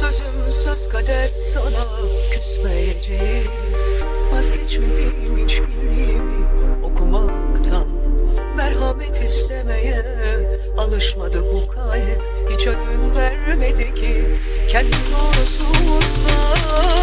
Sözüm söz kader sana küsmeyeceğim. Vazgeçmedim hiç bildiğimi okumaktan Merhamet istemeye alışmadı bu kalp Hiç ödün vermedi ki kendi doğrusu mutlu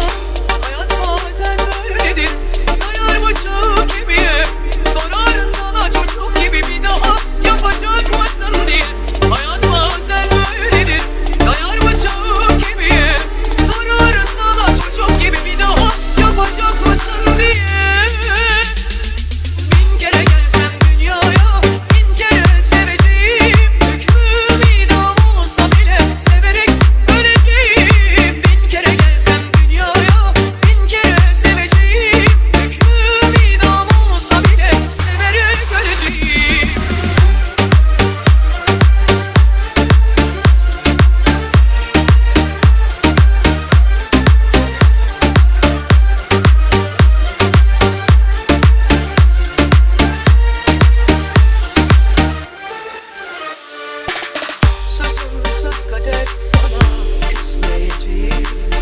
sözüm söz kader sana küsmeyeceğim.